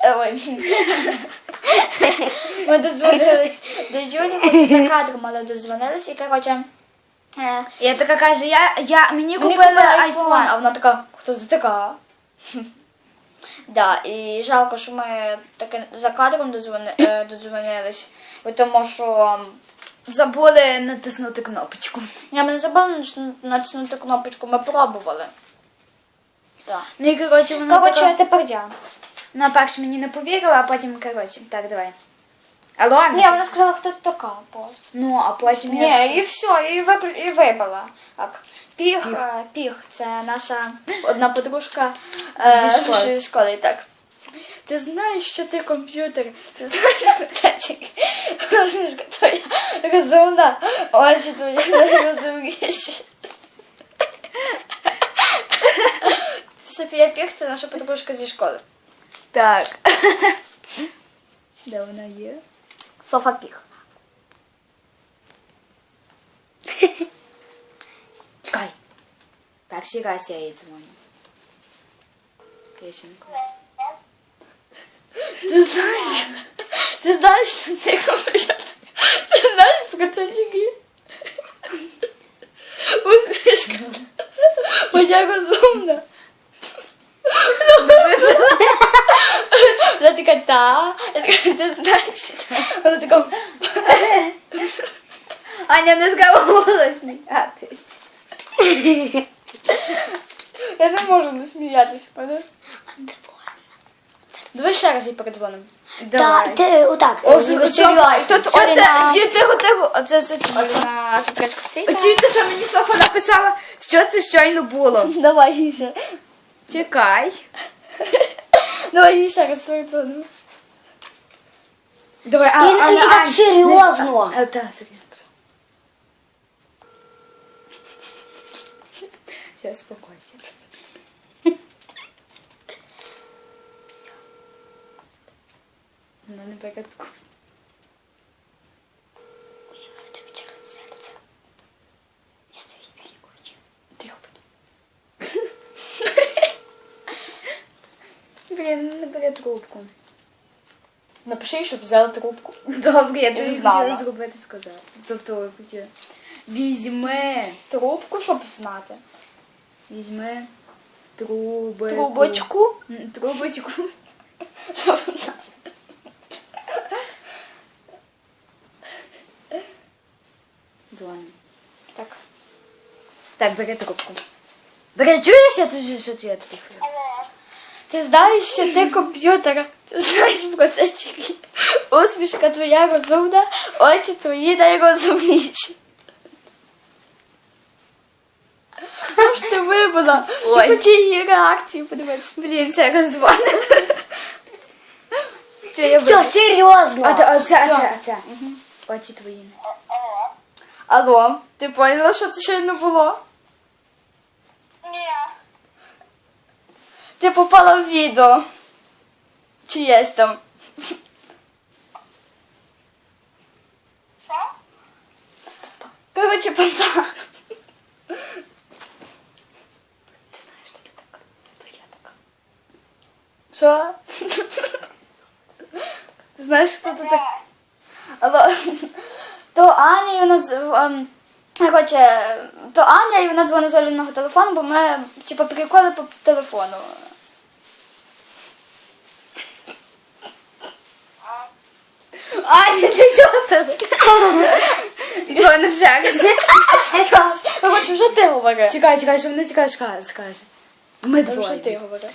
Е, Ой. Ми дозвонились до Юлі, за кадром, але дозвонились і, коротше, е, Я така каже, я, я мені Мені купили айфон. а вона така, хто ти така? Да, і жалко, що ми таки за кадром е, додзвонились, бо тому що Забули натиснути кнопочку. я ми не забули нач- натиснути кнопочку, ми пробували. Так. Ну і коротше, вона Коротше, така... тепер я. Вона перш мені не повірила, а потім, коротше, так, давай. Алло? Ні, вона сказала, хто ти така просто. Ну, а потім я... Ні, і все, я її виклю... і вибила. Так. Піх, е, піх, це наша одна подружка е, Зі школи. зі школи, так. Ти знаєш, що ти комп'ютер? Ти знаєш, що ти Розумішка твоя розумна, очі твої найрозумніші. Софія Піх це наша подружка зі школи. Так. Де вона є? Софа Піх. Чекай. Перший раз я їй дзвоню. Кишенько. Ти знаєш, ти знаєш, що ти комп'ютер? Ти знаєш про це ні? Усмішка. Моя розумна. Вона така, та. Я така, ти знаєш. Вона така, Аня не сказала сміятись. я не можу не сміятися, пане. Давай ще раз їй передзвонимо. Та, ти отак, О, е, серйозно. Тут, оце, тихо, тихо, оце Сатрачка Софійка. Чуєте, що мені Софа написала, що це щойно було? Давай ще. Чекай. Давай еще раз свою цену. Давай, а, І- а, і а, так а, серйозно. не- А, так, серйозно. Все, спокойся. Вона не порядку. Тобі через серце. Я тобі спілкуюся. Тихо будь. Блін, не бере трубку. Напиши їй, щоб взяла трубку. Добре, я тобі знала. хотіла зробити сказати. Тобто хотіла. Візьми. Трубку, щоб знати. Візьми трубочку. Трубочку. М, Трубочку. Щоб знати. Так. Так, бери трубку. Бери, чуєш, я тут що я тобі сказала? Ти знаєш, що ти комп'ютер. Ти знаєш про це чи ні? Усмішка твоя розумна, очі твої найрозумніші. Що ж ти вибила? Ой. Я хочу її реакцію подивитися. Блін, ще. Що я Все, серйозно. А, та- а це, а Всьо. це, а це. Очі твої. Алло, ти поняла, що це щойно було? Ти попала в відео. Чи є там? Що? Коротше, попала. Ти знаєш, що ти така? То я така. Що? Ти знаєш, хто ти так? Алло. То Аня і вона ем, коротше, то Аня і вона дзвонить з Оліного телефону, бо ми типу приколи по телефону. Аня, ти чого ти? Дзвони вже раз. Коротше, вже ти говори. Чекай, чекай, що вона цікаво скаже. Ми Вже ти говори.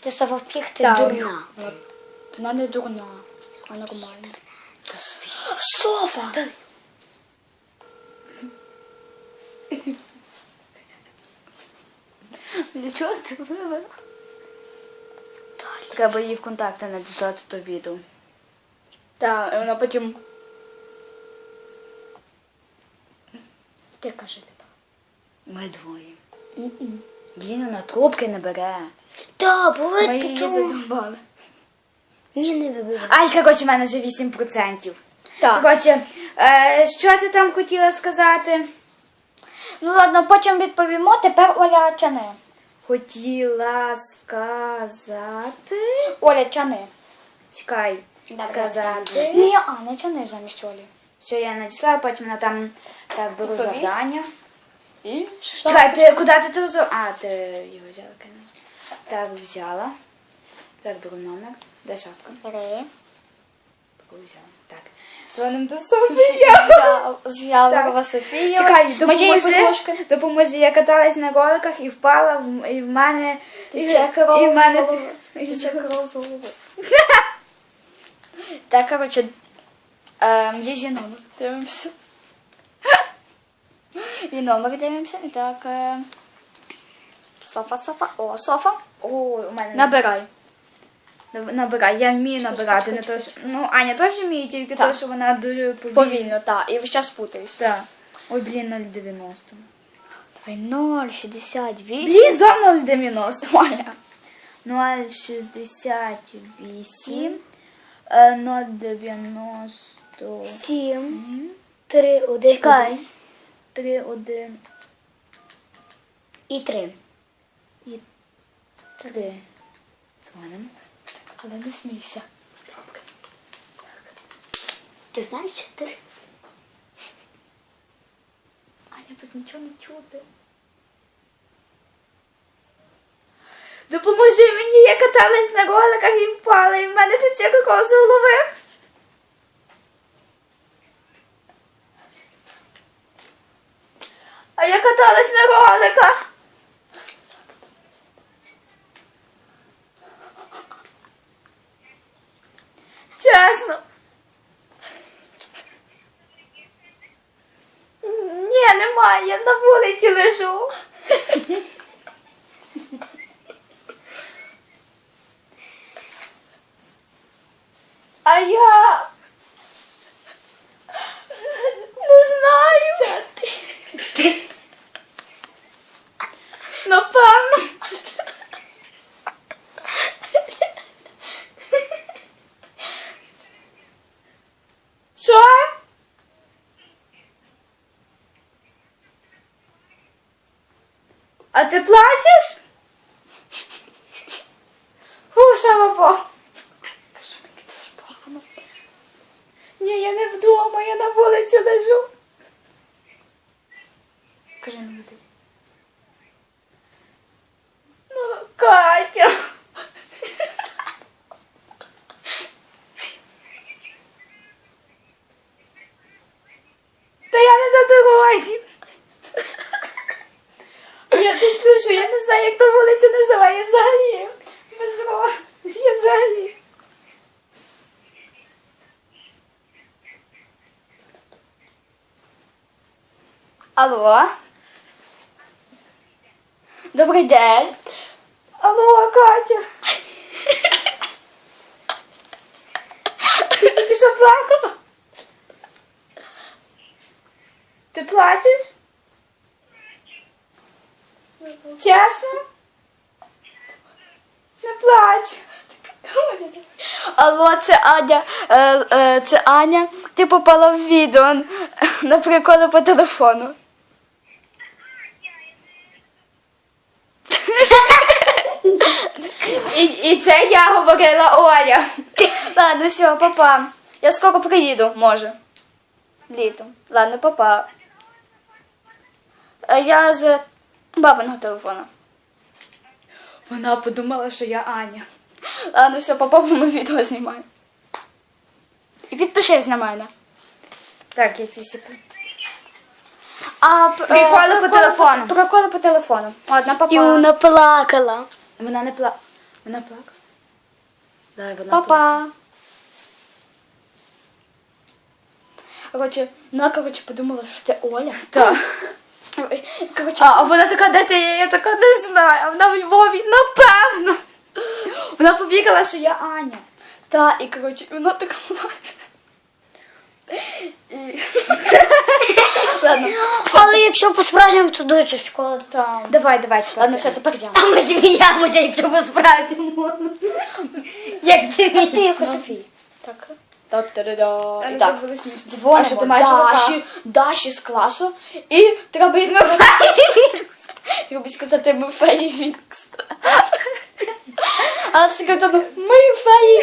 Ти став піх, ти дурна. Вона не дурна, а нормальна. Софа. Для чого ти вивела? Треба її в контакти надіслати то відео. Так, вона потім. Ти кажи тепер. Ми двоє. Блін, вона трубки не бере. Та, бо ви Ми її задовбали. Ні, не вибирай. Ай, коротше, в мене вже 8%. Так. Коротше, е, що ти там хотіла сказати? Ну ладно, потім відповімо. Тепер Оля чани. Хотіла сказати. Оля чани. Чекай. Сказати. Ні, Аня чани замість Олі. Що я надіслала, потім вона там так беру Відповість. завдання. І Чекай, ти куди ти то взяла? А, ти його взяла, кинула. Так, взяла. Так, беру номер. Де шапка? Три. Взяла. Так. Дзвоним до Софія. З'явила Софія. Чекай, допоможи, допоможи. Я каталась на роликах і впала, в- і в мене... І, і в з мене... з. Так, коротше, ем, їжі номер. Дивимося. І номер дивимося. І так. Е... Софа, софа. О, софа. О, у мене... Набирай. Наб- я вмію набирати, не то, що... Ну, Аня теж вміє, тільки Так. то, що вона дуже повільна. Повільно, так. І весь час путаюсь. Так. Ой, блін, 0,90. Давай 0, 68. Блін, за 0,90. Оля. 0,68. е, 0,90. Сім. Три, один. Чекай. один. 3, 1 І три. і 3. Дзвонимо. Але не смійся. Ти знаєш, що ти? Аня, тут нічого не чути. Допоможи мені, я каталась на роликах і впала, і в мене тече кров з голови. А я каталась на роликах. Чесно. Ні, немає, я на вулиці лежу. А я не знаю. Напевно. Що? А ти плачеш? Фу, слава Богу. Ні, я не вдома, я на вулиці лежу. Кажи мені ти. Ну, Катя. Та я не на дорозі. Я десь лежу, я не знаю, як та вулиця називає взагалі. Без ро. Я взагалі. Алло. Добрий день. Алло, Катя. Ти тільки що плакала? Ти плачеш? Чесно? Не плач. Алло, це Аня. Е, е, це Аня. Ти попала в відео на приколи по телефону. І, і це я говорила Оля. Ладно, все, папа. Я скоро приїду, може. Літом. Ладно, папа. Е, Я з бабиного телефону. Вона подумала, що я Аня. Ладно, все, папа, ми відео знімаємо. І підпишись на мене. Так, я ці всі. А, п- е, Приколи по телефону. Приколи по телефону. Ладно, папа. І вона плакала. Вона не пла... Вона плакала? Да, вона. Папа. Короче, вона, короче, подумала, що це Оля. Так. Короче, А, а вона така, де ти? є? Я така не знаю. А вона в Львові, напевно. Вона побігала, що я Аня. та, і короче, вона така плаче. І... Ладно, Але якщо по-справжньому, то дуже шкода. там. Давай, давай. тепер Ладно, все, тепер я. А ми сміємося, якщо по-справжньому. Як це Тихо, Софій. Так. Та-та-да-да. І так. це було смішно. Дзвонимо А що ти маєш? Даші, Даші з класу. І треба їй сказати... Треба їй сказати, ми феї Вінкс. Але це кажуть, ми феї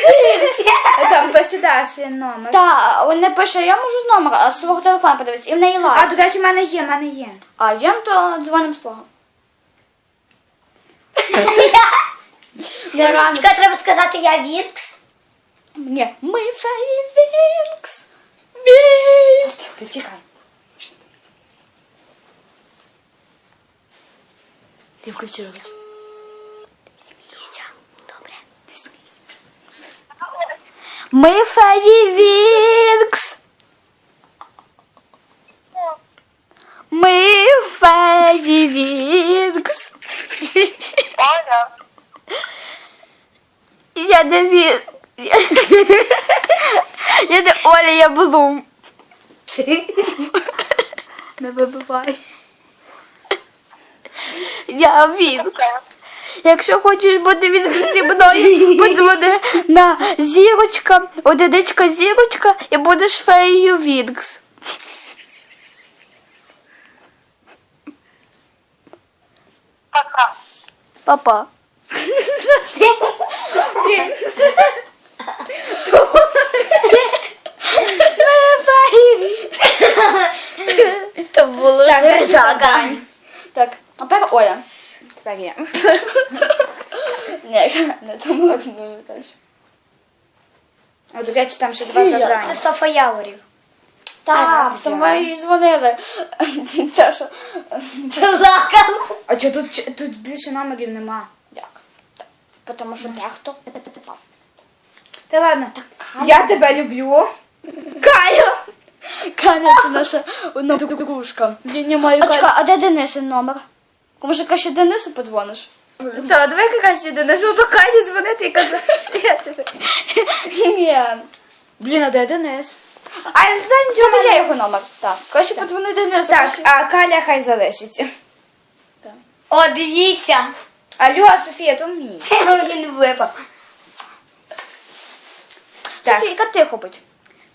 Там пише Даші номер. Та, він не пише, я можу з номера, а з свого телефону подивитися. І в неї А, лайк. до речі, в мене є, в мене є. А я то дзвоним з того. Не рано. Чекай, треба сказати я Вінкс. Ні, ми феї Вінкс. Вінкс. Ти чекай. Ти включила. Смійся. Добре. Не смійся. Ми феї Вінкс. Ми феї Вінкс. Оля. Я не Він. Я не Оля, я Блум. Не вибивай. Я Вінкс. Якщо хочеш бути Вінкс зі мною, подзвони на зірочка, одиничка зірочка і будеш феєю Вінкс. Пока. Папа. То було. Так, а тепер Оля. Не то можна дуже теж. О, до речі, там ще два Це завдання. Софа Яворів. Так, ми їй дзвонили. Та що? А чого тут, тут більше номерів нема? Як? Тому що дехто. Та ладно. Я тебе люблю. Кая. Каня, це наша одна дружка. Я не маю а, чекай, а де Денисин номер? Може, краще Денису подзвониш? Та, давай краще донесу до Каї дзвонити і казати. Я тебе. Ні. Блін, а де Денис? А за нічого я його номер. Так, краще подзвони Денису. Так, краще- а Каля хай залишиться. О, дивіться. Алло, Софія, то мій. Він випав. Так. Софійка, тихо будь.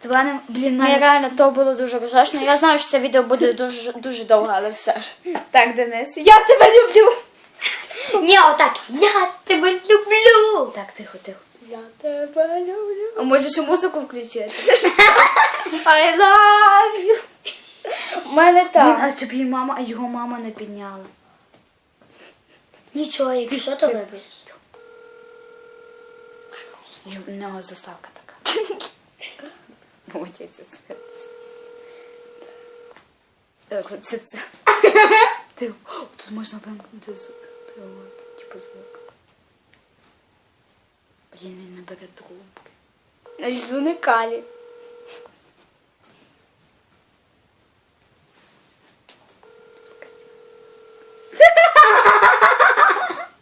Дзвоним, блін, Мені мене... реально то було дуже розжашно. Я знаю, що це відео буде дуже, дуже довго, але все ж. Так, Денис, я тебе люблю. Ні, отак. Я тебе люблю. Так, тихо, тихо. Я тебе люблю. А може ще музику включити? I love you. У мене Блін, так. а щоб її мама, а його мама не підняла. Нічого, якщо то вибереш. В нього заставка така. Молодець. це- Так, от це це. Ти, о, тут можна вимкнути звук. Ти, от, Типу звук. Блін, він не бере трубки. Значить, дзвони Калі.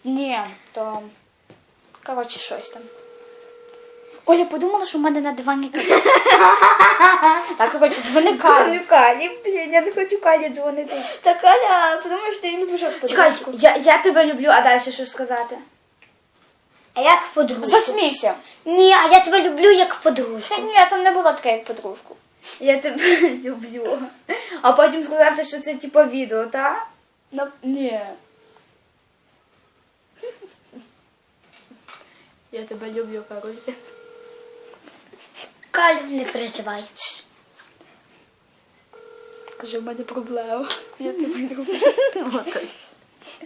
Ні, то. Коротше, щось там. Оля подумала, що в мене на дивані казав. Так, коротше, дзвони Калі. Дзвоню Калі, блін, я не хочу Калі дзвонити. Та Каля, подумаєш, ти її любиш як Чекай, подружку. я, я тебе люблю, а далі що сказати? А як подружку? Засмійся. Ні, а я тебе люблю як подружку. Та ні, там не було таке, як подружку. Я тебе люблю. А потім сказати, що це типу відео, так? На... Ні. Я тебе люблю, Кароль. Калю, не переживай. Каже, в мене проблема. Я тебе люблю.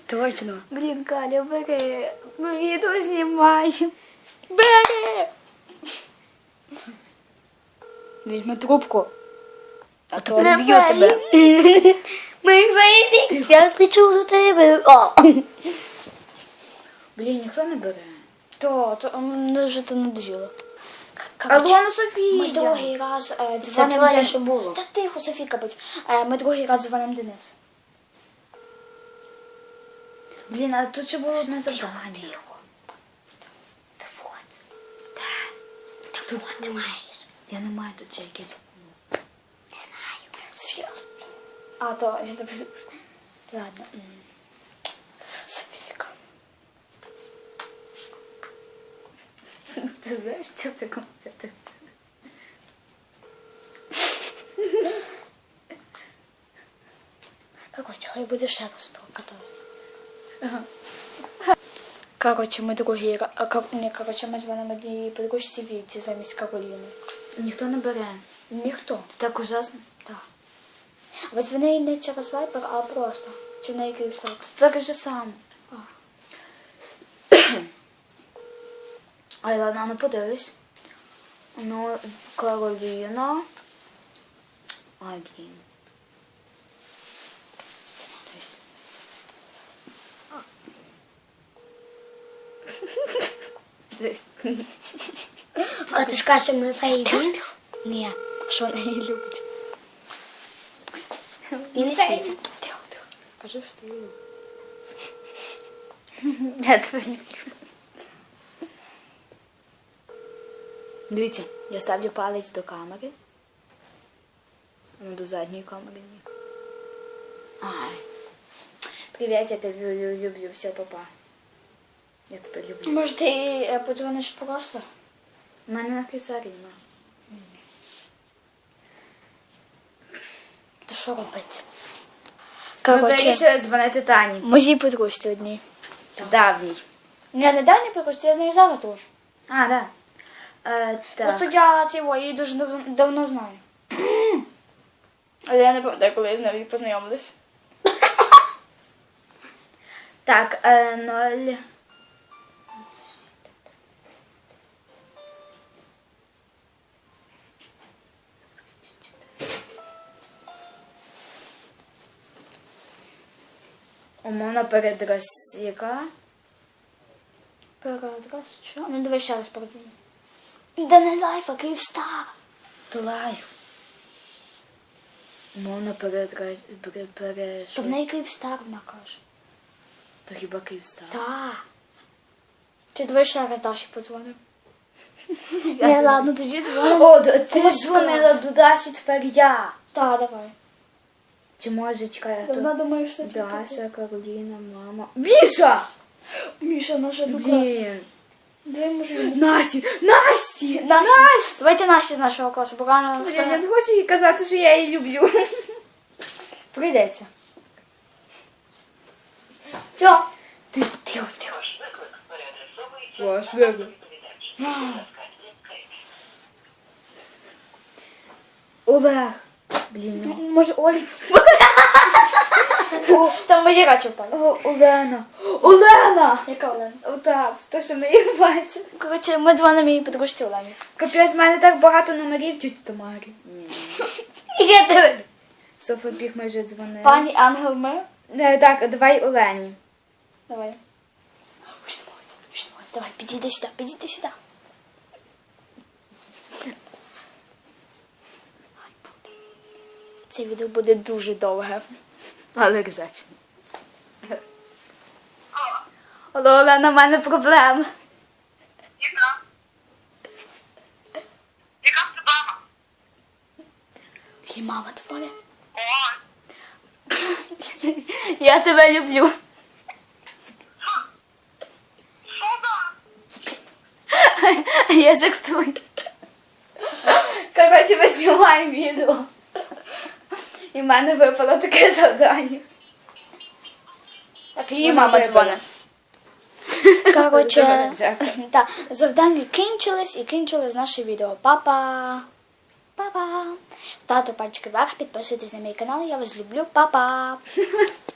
Точно. Блін, Каля, бери. Ми відео знімаємо. Бери! Візьми трубку. А то Не б'ю тебе. Ми вийдемо. Я лечу до тебе. Блін, ніхто не бере. То, то вже то надоїло. Алло, Софія. Ми другий раз е, дзвонимо твоє, Ден- що було. Та тихо, Софійка, будь. Е, ми другий раз дзвонимо Денису. Блін, а тут ще було одне завдання. Тихо. Та вот. Та вот ти маєш. Я не маю тут ще якесь. Не знаю. Софія. А, то я тебе люблю. Ладно. м. Ты знаешь, что такое? комп'ютер? Коротше, хай буде ще раз того кататися. Ага. Коротше, ми другі, а, кор... ні, коротше, ми з вами на. Ніхто не бере. Ніхто. Це так ужасно? Так. Ось в неї не через вайпер, а просто. Чи в неї київстаркс. Так же сам. А. Ай, ладно, ну подивись. Ну, Кароліна. Ай, блін. Дивись. А ти скажеш, що ми фейвінс? Ні. Що вона її любить? Він не світить. Тихо, тихо. Кажи, що ти її любиш. Я тебе не люблю. Дивіться, я ставлю палець до камери. Ну, до задньої камери ні. Ай. Привіт, я тебе люблю, люблю. Все, папа. Я тебе люблю. Може, ти е, подзвониш просто? У мене на кисарі нема. То що робити? Ми Коротше, вирішили дзвонити Тані. моїй подружці одній. Давній. Я не давній подружці, я з нею зараз дружу. А, да. Е, Просто так. я цього її дуже дав- давно знаю. Але я не пам'ятаю, коли я з нею познайомилась. Так, е, ноль. Умовно передрос яка? Передраз, що? Ну, давай ще раз передзвоню. Да не лайф, а Київстар. То лайф. Умовно передрос... Пере, пере, То в неї Київстар вона каже. То хіба Київстар? Так. Чи давай ще раз Даші подзвонимо? Не, ладно, тоді дзвонимо. О, д- ти ж дзвонила до Даші, тепер я. Так, давай. Чи може чекай, а Вона то... думає, що це Даша, Кароліна, мама. Міша! Міша, наша однокласниця. Блін. Давай, може, Насті! Насті! Настя. Давайте Насті з нашого класу, бо рано Я не хочу їй казати, що я її люблю. прийдеться. Все. Ти Тихо, тихо. Ваш вибір. Олег. Блін. ну. Може, Оль? О, Там впали. О, Олена. Олена! Яка Олена? Отак, то що ми їх бачимо. Коротше, ми дзвонимо її подружці Олені. Капець, в мене так багато номерів тюті Тамарі. Я тебе. Софа біг майже дзвонила. Пані Ангел Мир. Е, Так, давай Олені. Давай. Давай, підійди сюди, підійди сюди. Це відео буде дуже довге. Але ржачно. Алло, Олена, в мене проблема. Яка? Яка проблема? Її мама. О, Я тебе люблю. Я жартую. Коротше, ми знімаємо відео. І в мене випало таке завдання. Так, її мама дзвонить. Коротше, Добре, завдання кінчились і кінчилось наше відео. Папа. Папа. Ставте пальчики вверх, підписуйтесь на мій канал, я вас люблю. Папа.